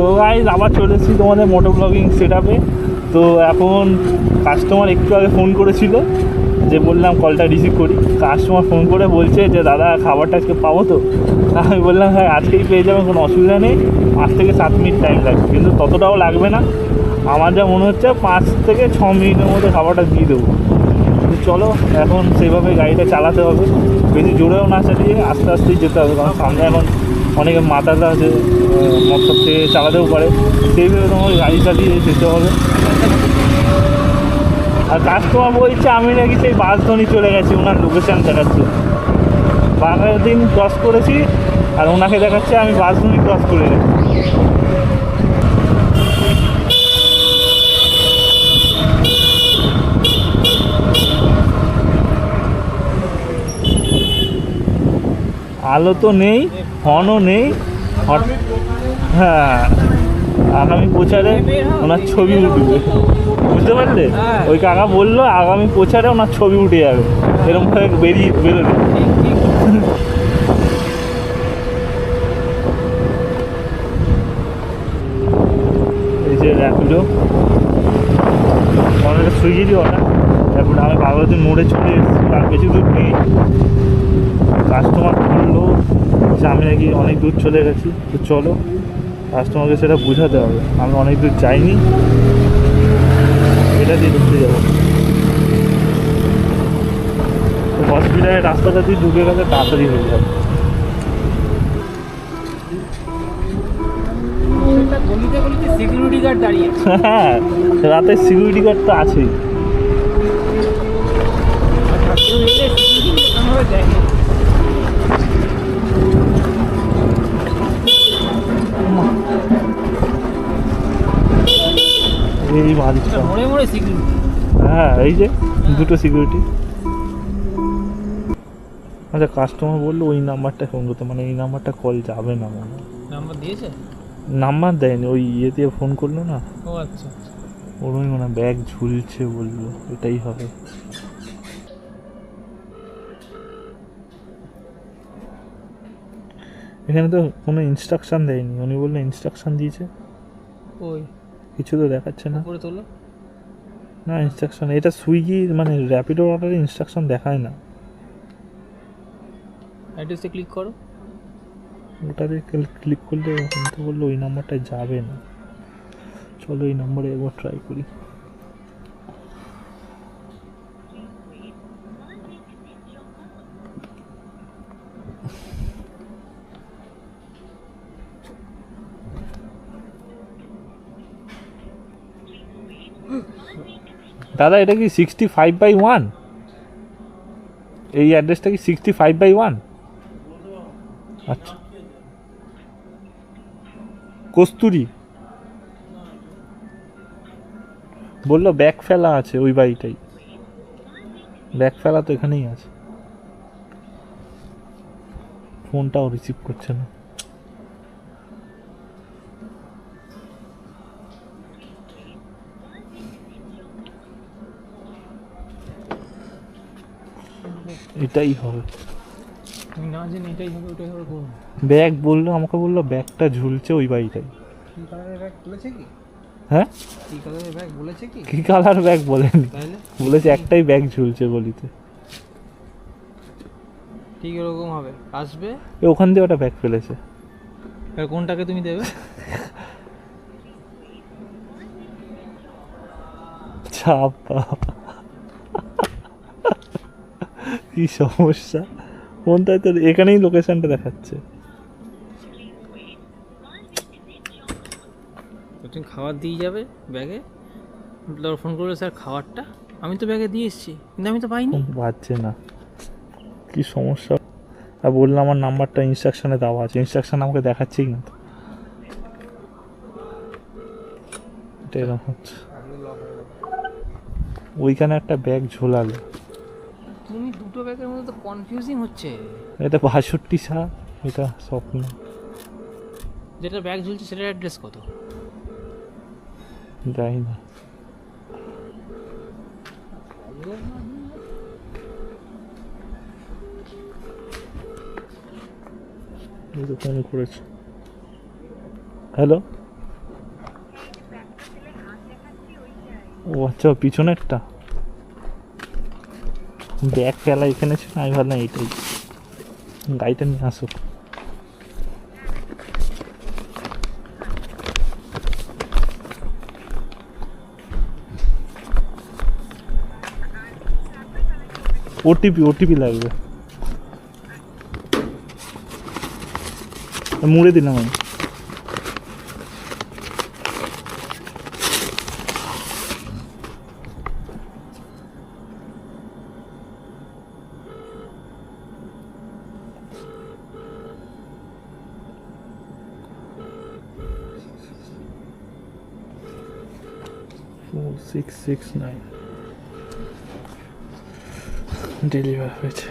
তো গাইজ আবার চলে এসেছি তোমাদের মোটো ব্লগিং সেট তো এখন কাস্টমার একটু আগে ফোন করেছিল, যে বললাম কলটা রিসিভ করি। কাস্টমার ফোন করে বলছে যে, দাদা, খাবারটা আজকে পাবো তো? আমি বললাম হ্যাঁ আজকেই পেয়ে যাবেন, কোনো অসুবিধা নেই। পাঁচ থেকে সাত মিনিট টাইম লাগবে। কিন্তু ততটাও লাগবে না। আমার যা মনে হচ্ছে, পাঁচ থেকে ছ মিনিটের মধ্যে খাবারটা দিয়ে দেবো। চলো, এখন সেইভাবে গাড়িটা চালাতে হবে। বেশি জোরেও না চালিয়ে আস্তে আস্তেই যেতে হবে, কারণ সামনে এখন অনেকে মাথাটা আছে মতলব থেকে চালাতেও পারে। সেইভাবে তোমাকে গাড়ি চালিয়ে যেতে হবে। আর কাস্টমার বলছে, আমি নাকি সেই বাস বাসধনি চলে গেছি, ওনার লোকেশান দেখাচ্ছে। দিন ক্রস করেছি, আর ওনাকে দেখাচ্ছে, আমি বাসধনি ক্রস করে গেছি। আলো তো নেই। হর্নও নেই। হ্যাঁ আগামী প্রচারে ওনার ছবি উঠবে। বুঝতে পারলে। ওই কাকা বলল, আগামী প্রচারে ওনার ছবি উঠে যাবে। এরকম এরকমভাবে বেরিয়ে বেরোবে। এই যে র্যাপিডো। সুইগিরই অর্ডার তারপরে আমি বাগরতী মোড়ে চলে এসেছি, আর বেশি দূর নেই। কাস্টমার বলল যে আমি নাকি অনেক দূর চলে গেছি তো চলো কাস্টমারকে সেটা বোঝাতে হবে। আমি অনেক দূর যাইনি। এটা দিয়ে ঢুকতে যাব। হসপিটালের রাস্তাটা দিয়ে ঢুকে গেলে তাড়াতাড়ি হয়ে যাবে। হ্যাঁ রাতে সিকিউরিটি গার্ড তো আছেই। এই বাড়িটা। হ্যাঁ এই যে দুটো সিকিউরিটি আচ্ছা কাস্টমার বলল ওই নাম্বারটা ফোন করতে। মানে এই নাম্বারটা কল যাবে না মনে নাম্বার দিয়েছে? নাম্বার দেয়নি ওই ইয়ে দিয়ে ফোন করল না? ও আচ্ছা আচ্ছা। ওরই মানে ব্যাগ ঝুলছে বলল এটাই হবে। এখানে তো কোনো ইনস্ট্রাকশন দেয়নি। উনি বলল ইনস্ট্রাকশন দিয়েছে। ওই কিছু তো দেখাচ্ছে না। করে তোলো না ইনস্ট্রাকশন এটা সুইগি মানে র্যাপিডো অর্ডারে ইনস্ট্রাকশন দেখায় না। অ্যাড্রেসে ক্লিক করো। ওটাতে ক্লিক করলে কিন্তু বলল ওই নাম্বারটায় যাবে না। চলো এই নম্বরে একবার ট্রাই করি। দাদা, এটা কি সিক্সটি ফাইভ বাই ওয়ান এই অ্যাড্রেসটা কি সিক্সটি ফাইভ বাই ওয়ান আচ্ছা। কস্তুরি। বলল ব্যাগ ফেলা আছে ওই বাড়িটাই। ব্যাগ ফেলা তো এখানেই আছে। ফোনটাও রিসিভ করছে না। এটাই হবে। তুমি না জেনে এটাই হবে ওটাই হবে করব ব্যাগ বলল আমাকে বলল ব্যাগটা ঝুলছে ওই বাড়িটাই কি কালারের ব্যাগ বলেছে কি? হ্যাঁ? কি কালারের ব্যাগ বলেছে কি? কি কালার ব্যাগ বলেনি? বলেছে একটাই ব্যাগ ঝুলছে গলিতে ঠিক এরকম হবে। আসবে? এ ওখান দিয়ে ওটা ব্যাগ ফেলেছে। আর কোনটাকে তুমি দেবে? চাপা কি সমস্যা? ফোনটায় তো এখানেই লোকেশনটা দেখাচ্ছে। তুমি খাবার দিয়ে যাবে ব্যাগে? তারপর ফোন করবে স্যার খাবারটা? আমি তো ব্যাগে দিয়ে এসেছি কিন্তু আমি তো পাইনি। পাচ্ছে না। কি সমস্যা? আর বললাম আমার নাম্বারটা ইনস্ট্রাকশনে দেওয়া আছে। ইনস্ট্রাকশন আমাকে দেখাচ্ছেই না তো। এটা এরকম হচ্ছে। ওইখানে একটা ব্যাগ ঝোলালো। তুমি দুটো ব্যাগের মধ্যে তো কনফিউজিং হচ্ছে। এটা বাষট্টি সা এটা স্বপ্ন। যেটা ব্যাগ ঝুলছে সেটার অ্যাড্রেস কত? জানি না। দোকানে হ্যালো ও আচ্ছা পিছনে একটা ব্যাগ খেলা এখানে ছিল, আমি ভাবলাম এইটাই। গাড়িটা নিয়ে আসুক। ওটিপি ওটিপি লাগবে। মুড়ে দিলাম আমি। 4669 deliver it